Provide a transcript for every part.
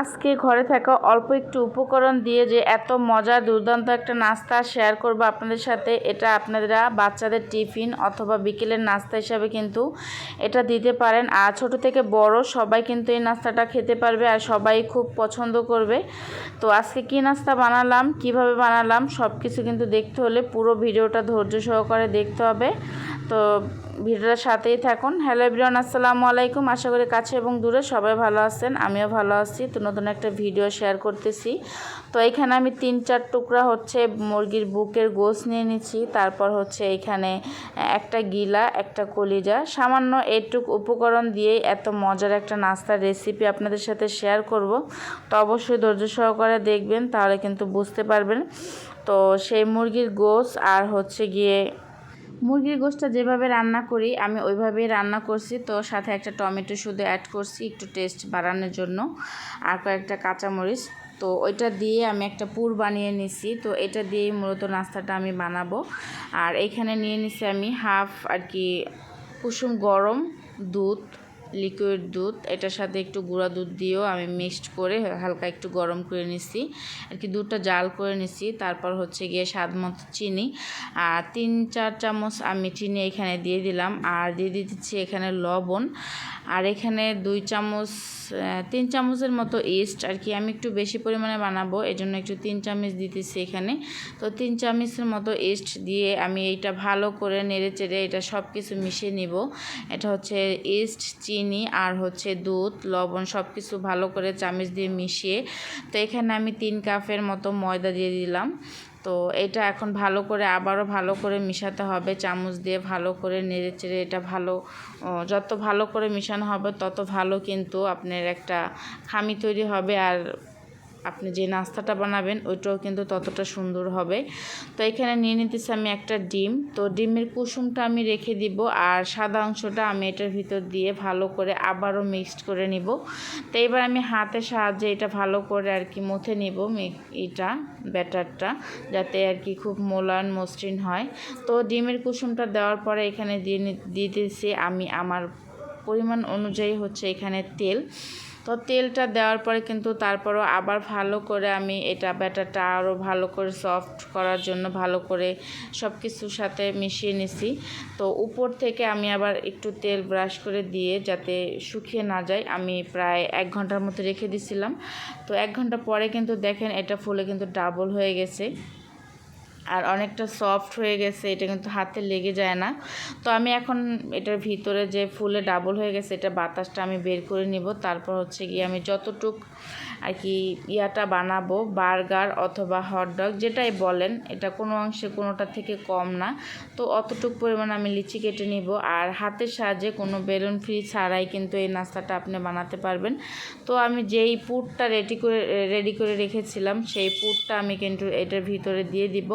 আজকে ঘরে থাকা অল্প একটু উপকরণ দিয়ে যে এত মজার, দুর্দান্ত একটা নাস্তা শেয়ার করব আপনাদের সাথে, এটা আপনারা বাচ্চাদের টিফিন অথবা বিকেলের নাস্তা হিসাবে কিন্তু এটা দিতে পারেন। আর ছোট থেকে বড় সবাই কিন্তু এই নাস্তাটা খেতে পারবে আর সবাই খুব পছন্দ করবে। তো আজকে কি নাস্তা বানালাম, কীভাবে বানালাম সব কিছু কিন্তু দেখতে হলে পুরো ভিডিওটা ধৈর্য সহকারে দেখতে হবে। তো ভিডিওটার সাথেই থাকুন। হ্যালো এভরিওয়ান আসসালামু আলাইকুম। আশা করি কাছে এবং দূরে সবাই ভালো আছেন, আমিও ভালো আছি। তো নতুন একটা ভিডিও শেয়ার করতেছি। তো এখানে আমি তিন চার টুকরা হচ্ছে মুরগির বুকের গোস নিয়ে নিচ্ছি। তারপর হচ্ছে এখানে একটা গিলা, একটা কলিজা। সামান্য এইটুক উপকরণ দিয়েই এত মজার একটা নাস্তার রেসিপি আপনাদের সাথে শেয়ার করব। তো অবশ্যই ধৈর্য সহকারে দেখবেন, তাহলে কিন্তু বুঝতে পারবেন। তো সেই মুরগির গোস আর হচ্ছে গিয়ে মুরগির গোষ্ঠটা যেভাবে রান্না করি, আমি ওইভাবেই রান্না করছি। তো সাথে একটা টমেটো শুধু অ্যাড করছি একটু টেস্ট বাড়ানোর জন্য। আর কয়েকটা কাঁচামরিচ। তো ওইটা দিয়ে আমি একটা পুর বানিয়ে নিছি। তো এটা দিয়েই মূলত নাস্তাটা আমি বানাবো। আর এখানে নিয়ে নিছি আমি হাফ আর কি কুসুম গরম, দুধ লিকুইড দুধ, এটার সাথে একটু গুঁড়া দুধ দিয়েও আমি মিক্সড করে হালকা একটু গরম করে নিছি। আর কি দুধটা জাল করে নিছি, তারপর হচ্ছে গিয়ে স্বাদ মতো চিনি। আর তিন, চার চামচ আমি চিনি এখানে দিয়ে দিলাম। আর দিয়ে দিচ্ছি এখানে লবণ। আর এখানে দুই চামচ তিন চামচের মতো ইস্ট। আর কি আমি একটু বেশি পরিমাণে বানাবো এই জন্য একটু তিন চামচ দিতেছি এখানে। তো তিন চামচের মতো ইস্ট দিয়ে আমি এইটা ভালো করে নেড়ে চেড়ে এটা সব কিছু মিশিয়ে নিব। এটা হচ্ছে ইস্ট, চিনি আর হচ্ছে দুধ, লবণ সব কিছু ভালো করে চামচ দিয়ে মিশিয়ে। তো এখানে আমি তিন কাপের মতো ময়দা দিয়ে দিলাম। তো এটা এখন ভালো করে, আবারও ভালো করে মিশাতে হবে চামচ দিয়ে, ভালো করে নেড়ে চেড়ে এটা ভালো যত ভালো করে মিশানো হবে তত ভালো কিন্তু আপনার একটা খামি তৈরি হবে। আর আপনি যে নাস্তাটা বানাবেন, ওইটাও কিন্তু ততটা সুন্দর হবে। তো এখানে নিয়ে নিতেছি আমি একটা ডিম। তো ডিমের কুসুমটা আমি রেখে দিব আর সাদা অংশটা আমি এটার ভিতর দিয়ে ভালো করে আবারও মিক্সড করে নিব। তো এবার আমি হাতের সাহায্যে এটা ভালো করে আর কি মথে নিব এটা, ব্যাটারটা, যাতে আর কি খুব মোলায়ন মসৃণ হয়। তো ডিমের কুসুমটা দেওয়ার পরে এখানে দিয়ে দিতেছি আমি আমার পরিমাণ অনুযায়ী হচ্ছে এখানে তেল। তো তেলটা দেওয়ার পরে কিন্তু তারপরও আবার ভালো করে আমি এটা ব্যাটারটা আরও ভালো করে সফট করার জন্য ভালো করে সব কিছুর সাথে মিশিয়ে নিছি। তো উপর থেকে আমি আবার একটু তেল ব্রাশ করে দিয়ে যাতে শুকিয়ে না যায়, আমি প্রায় এক ঘণ্টার মতো রেখে দিছিলাম। তো এক ঘণ্টা পরে কিন্তু দেখেন এটা ফুলে কিন্তু ডাবল হয়ে গেছে। আর অনেকটা সফট হয়ে গেছে, এটা কিন্তু হাতে লেগে যায় না। তো আমি এখন এটার ভিতরে যে ফুলে ডাবল হয়ে গেছে, এটা বাতাসটা আমি বের করে নিব। তারপর হচ্ছে গিয়ে আমি যতটুক আর কি ইয়াটা বানাবো, বার্গার অথবা হটডগ যেটাই বলেন, এটা কোনো অংশে কোনোটা থেকে কম না। তো অতটুক পরিমাণ আমি লিচি কেটে নিব। আর হাতের সাহায্যে কোনো বেলুন ফ্রি ছাড়াই কিন্তু এই নাস্তাটা আপনি বানাতে পারবেন। তো আমি যেই পুরটা রেডি করে রেডি করে রেখেছিলাম, সেই পুরটা আমি কিন্তু এটার ভিতরে দিয়ে দিব।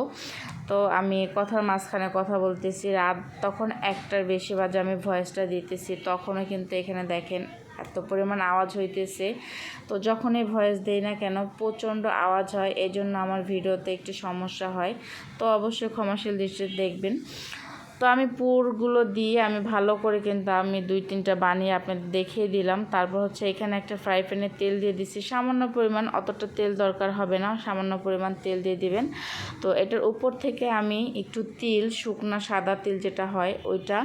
তো আমি কথার মাঝখানে কথা বলতেছি, রাত তখন একটার বেশি বাজে, আমি ভয়েসটা দিতেছি, তখনও কিন্তু এখানে দেখেন এত পরিমাণ আওয়াজ হইতেছে। তো যখনই ভয়েস দেই না কেন, প্রচণ্ড আওয়াজ হয় এই জন্য আমার ভিডিওতে একটু সমস্যা হয়। তো অবশ্যই ক্ষমাশীল দৃষ্টিতে দেখবেন। তো আমি পুরগুলো দিয়ে আমি ভালো করে কিন্তু আমি দুই তিনটা বানিয়ে আপনাদের দেখিয়ে দিলাম। তারপর হচ্ছে এখানে একটা ফ্রাই প্যানে তেল দিয়ে দিচ্ছি সামান্য পরিমাণ, অতটা তেল দরকার হবে না, সামান্য পরিমাণ তেল দিয়ে দিবেন। তো এটার উপর থেকে আমি একটু তিল, শুকনো সাদা তিল যেটা হয় ওইটা।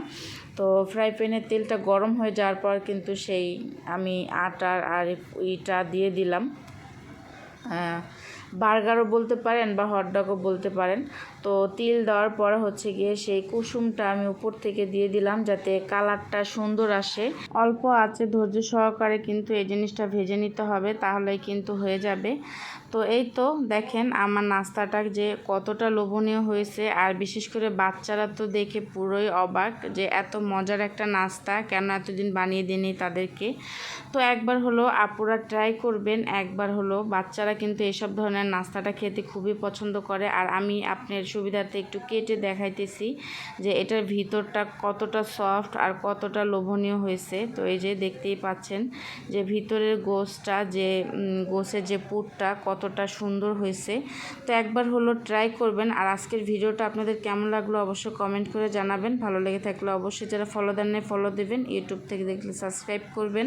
তো ফ্রাই প্যানের তেলটা গরম হয়ে যাওয়ার পর কিন্তু সেই আমি আটার আর ইটা দিয়ে দিলাম। বার্গারও বলতে পারেন বা হটডগও বলতে পারেন। তো তিল দেওয়ার পরে হচ্ছে গিয়ে সেই কুসুমটা আমি উপর থেকে দিয়ে দিলাম যাতে কালারটা সুন্দর আসে। অল্প আছে ধৈর্য সহকারে কিন্তু এই জিনিসটা ভেজে নিতে হবে, তাহলেই কিন্তু হয়ে যাবে। তো এই তো দেখেন আমার নাস্তাটা যে কতটা লোভনীয় হয়েছে, আর বিশেষ করে বাচ্চারা তো দেখে পুরোই অবাক যে এত মজার একটা নাস্তা, কেন এতদিন বানিয়ে দিনি তাদেরকে। তো একবার হলো আপুরা ট্রাই করবেন, একবার হলো বাচ্চারা কিন্তু এসব ধরনের নাস্তাটা খেতে খুবই পছন্দ করে। আর আমি আপনার সুবিধার্থে একটু কেটে দেখাইতেছি যে এটার ভিতরটা কতটা সফট আর কতটা লোভনীয় হয়েছে। তো এই যে দেখতেই পাচ্ছেন যে ভিতরের গোসটা যে গোসের যে পুরটা কতটা সুন্দর হয়েছে। তো একবার হলো ট্রাই করবেন। আর আজকের ভিডিওটা আপনাদের কেমন লাগল অবশ্যই কমেন্ট করে জানাবেন। ভালো লেগে থাকলে অবশ্যই যারা ফলো দেন ফলো দেবেন। ইউটিউব থেকে দেখলে সাবস্ক্রাইব করবেন।